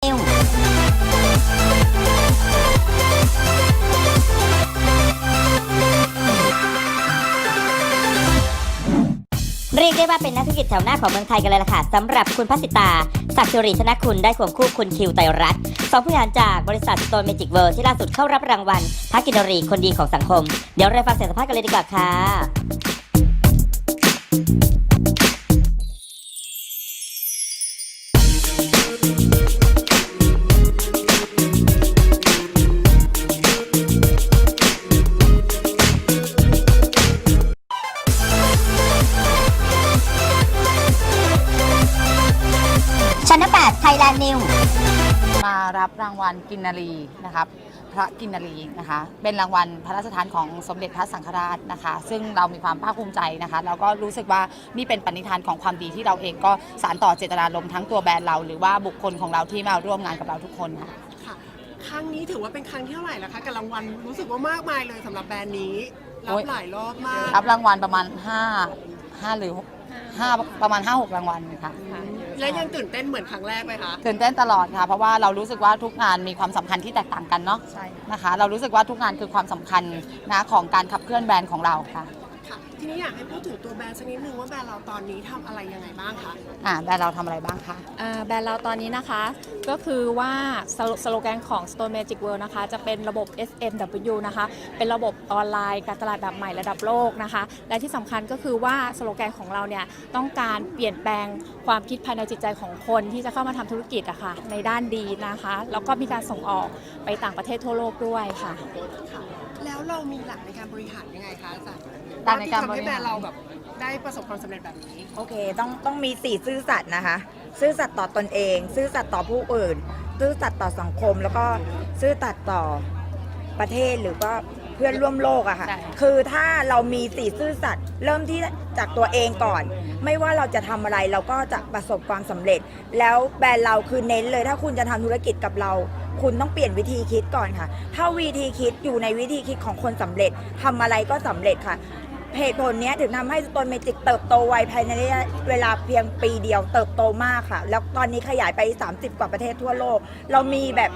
เรียกได้ว่าเป็นนักธุรกิจแถวหน้าของเมืองไทยกันเลยล่ะค่ะสำหรับคุณพัสิตา ศักดิ์สิริธนคุณได้ควงคู่คุณคิวไตรรัตน์สองผู้บริหารจากบริษัท Stone Magic World ที่ล่าสุดเข้ารับรางวัลพักกินรีคนดีของสังคม เดี๋ยวเราฟังเสียงสัมภาษณ์กันเลยดีกว่าค่ะ มารับรางวัลกินนารีนะครับพระกินนารีนะคะ เป็นรางวัลพระราชทานของสมเด็จพระสังฆราชนะคะ ซึ่งเรามีความภาคภูมิใจนะคะแล้วก็รู้สึกว่านี่เป็นปณิธานของความดีที่เราเองก็สารต่อเจตนารมณ์ทั้งตัวแบรนด์เรา หรือว่าบุคคลของเราที่มาร่วมงานกับเราทุกคนค่ะค่ะครั้งนี้ถือว่าเป็นครั้งที่เท่าไหร่แล้วคะกับรางวัลรู้สึกว่ามากมายเลยสำหรับแบรนด์นี้รัโอ้บยหลายรอบมาก รับรางวัลประมาณ5 5หรือ 5ประมาณ 5-6 รางวัลค่ะและยังตื่นเต้นเหมือนครั้งแรกไหมคะ ตื่นเต้นตลอดค่ะ เพราะว่าเรารู้สึกว่าทุกงานมีความสำคัญที่แตกต่างกันเนาะใช่นะคะ เรารู้สึกว่าทุกงานคือความสำคัญนะของการขับเคลื่อนแบรนด์ของเราค่ะค่ะ ทีนี้อยากให้พูดถึงตัวแบรนด์สักนิดนึงว่าแบรนด์เราตอนนี้ทำอะไรยังไงบ้างคะอ่าแบรนด์เราทำอะไรบ้างคะ อ่าแบรนด์เราตอนนี้นะคะก็คือว่าสโลสโลแกนของ Stone Magic World นะคะ จะเป็นระบบ SMW นะคะ เป็นระบบออนไลน์การตลาดแบบใหม่ระดับโลกนะคะ และที่สำคัญก็คือว่าสโลแกนของเราเนี่ยต้องการเปลี่ยนแปลงความคิดภายในจิตใจของคนที่จะเข้ามาทำธุรกิจอะค่ะในด้านดีนะคะ แล้วก็มีการส่งออกไปต่างประเทศทั่วโลกด้วยค่ะค่ะแล้วเรามีหลักในการบริหารยังไงคะอาจารย์หลักในการบริหารที่ทำให้แบรนด์เราแบบได้ประสบความสำเร็จแบบนี้ โอเค ต้องต้องมีสี่ซื่อสัตย์นะคะ ซื่อสัตย์ต่อตนเอง ซื่อสัตย์ต่อผู้อื่น ซื่อสัตย์ต่อสังคม แล้วก็ซื่อสัตย์ต่อประเทศหรือว่าเพื่อนร่วมโลกอะค่ะ ใช่ คือถ้าเรามีสี่ซื่อสัตย์เริ่มที่จากตัวเองก่อน ไม่ว่าเราจะทำอะไรเราก็จะประสบความสำเร็จ แล้วแบรนด์เราคือเน้นเลย ถ้าคุณจะทำธุรกิจกับเรา คุณต้องเปลี่ยนวิธีคิดก่อนค่ะ ถ้าวิธีคิดอยู่ในวิธีคิดของคนสำเร็จทำอะไรก็สำเร็จค่ะ เหตุผลนี้ถึงทำให้สโตนเมจิกเติบโตไวภายในระยะเวลาเพียงปีเดียวเติบโตมากค่ะ แล้วตอนนี้ขยายไป 30 กว่าประเทศทั่วโลก เรามีแบบ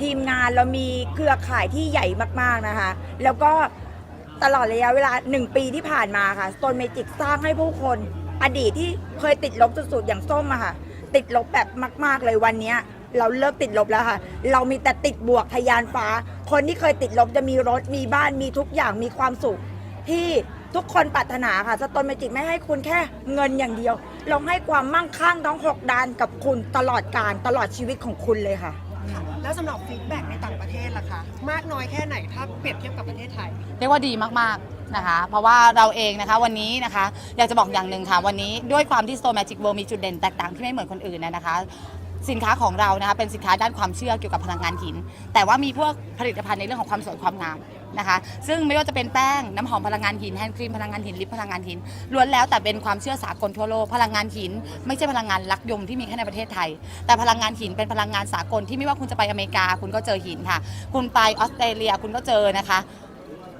ทีมงานเรามีเครือข่ายที่ใหญ่มากๆนะคะ แล้วก็ตลอดระยะเวลา 1 ปีที่ผ่านมาค่ะสโตนเมจิกสร้างให้ผู้คนอดีตที่เคยติดลบสุดๆอย่างส้มอะค่ะ ติดลบแบบมาก ๆเลยวันนี้เราเลิกติดลบแล้วค่ะ เรามีแต่ติดบวกทะยานฟ้า คนที่เคยติดลบจะมีรถมีบ้านมีทุกอย่างมีความสุขที่ ทุกคนปรารถนาค่ะสตนเมจิกไม่ให้คุณแค่เงินอย่างเดียว เราให้ความมั่งคั่งทั้งหกด้านกับคุณตลอดการตลอดชีวิตของคุณเลยค่ะ ค่ะแล้วสำหรับฟีดแบ็กในต่างประเทศล่ะคะ มากน้อยแค่ไหนถ้าเปรียบเทียบกับประเทศไทย เรียกว่าดีมาก ๆ นะคะ เพราะว่าเราเองนะคะวันนี้นะคะ อยากจะบอกอย่างหนึ่งค่ะ วันนี้ด้วยความที่ Store Magic World มีจุดเด่นแตกต่างที่ไม่เหมือนคนอื่นนะนะคะ สินค้าของเรานะคะเป็นสินค้าด้านความเชื่อเกี่ยวกับพลังงานหิน แต่ว่ามีพวกผลิตภัณฑ์ในเรื่องของความสวยความงามนะคะ ซึ่งไม่ว่าจะเป็นแป้งน้ำหอมพลังงานหินแฮนด์ครีมพลังงานหินลิปพลังงานหินล้วนแล้วแต่เป็นความเชื่อสากลทั่วโลกพลังงานหิน ไม่ใช่พลังงานลักยมที่มีแค่ในประเทศไทย แต่พลังงานหินเป็นพลังงานสากลที่ไม่ว่าคุณจะไปอเมริกา คุณก็เจอหินค่ะ คุณไปออสเตรเลียคุณก็เจอนะคะ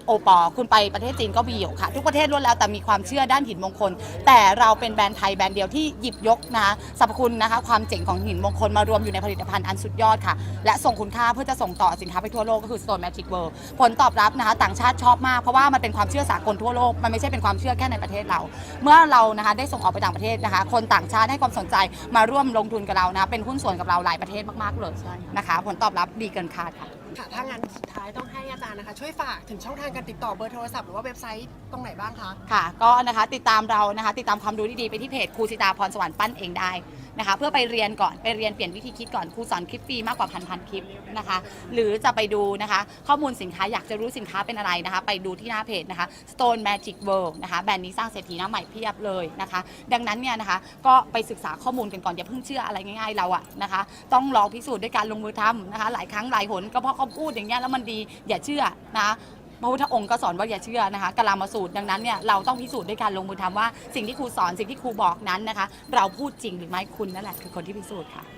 โอปอคุณไปประเทศจีนก็มีอยู่ค่ะ ทุกประเทศล้วนแล้วแต่มีความเชื่อด้านหินมงคล แต่เราเป็นแบรนด์ไทยแบรนด์เดียวที่หยิบยกนะคะสรรพคุณนะคะ ความเจ๋งของหินมงคลมารวมอยู่ในผลิตภัณฑ์อันสุดยอดค่ะ และส่งคุณค่าเพื่อจะส่งต่อสินค้าไปทั่วโลกก็คือ Stone Magic World ผลตอบรับนะคะ ต่างชาติชอบมากเพราะว่ามันเป็นความเชื่อสากลทั่วโลกมันไม่ใช่เป็นความเชื่อแค่ในประเทศเรา เมื่อเรานะคะได้ส่งออกไปต่างประเทศนะคะ คนต่างชาติให้ความสนใจมาร่วมลงทุนกับเรานะเป็นหุ้นส่วนกับเราหลายประเทศมากๆเลยนะคะ ผลตอบรับดีเกินคาดค่ะ ค่ะถ้างั้นสุดท้ายต้องให้อาจารย์นะคะ ช่วยฝากถึงช่องทางการติดต่อเบอร์โทรศัพท์หรือว่าเว็บไซต์ตรงไหนบ้างคะ ค่ะ ก็นะคะติดตามเรานะคะ ติดตามความรู้ดีๆไปที่เพจครูสิตาพรสวรรค์ปั้นเองได้นะคะ เพื่อไปเรียนก่อนไปเรียนเปลี่ยนวิธีคิดก่อนครูสอนคลิปฟรีมากกว่าพันพันคลิปนะคะ หรือจะไปดูนะคะ ข้อมูลสินค้าอยากจะรู้สินค้าเป็นอะไรนะคะ ไปดูที่หน้าเพจนะคะ Stone Magic World นะคะแบรนด์นี้สร้างเศรษฐีหน้าใหม่เพียบเลยนะคะ ดังนั้นเนี่ยนะคะ ก็ไปศึกษาข้อมูลกันก่อนอย่าเพิ่งเชื่ออะไรง่ายๆเราอะนะคะ ต้องลองพิสูจน์ด้วยการลงมือทำนะคะ หลายครั้งหลายหนก็เพราะเขาพูดอย่างเงี้ยแล้วมันดีอย่าเชื่อนะพระพุทธองค์ก็สอนว่าอย่าเชื่อนะคะกลามาสูตรดังนั้นเนี่ยเราต้องพิสูจน์ด้วยการลงมือทำว่าสิ่งที่ครูสอนสิ่งที่ครูบอกนั้นนะคะ เราพูดจริงหรือไม่คุณนั่นแหละคือคนที่พิสูจน์ค่ะ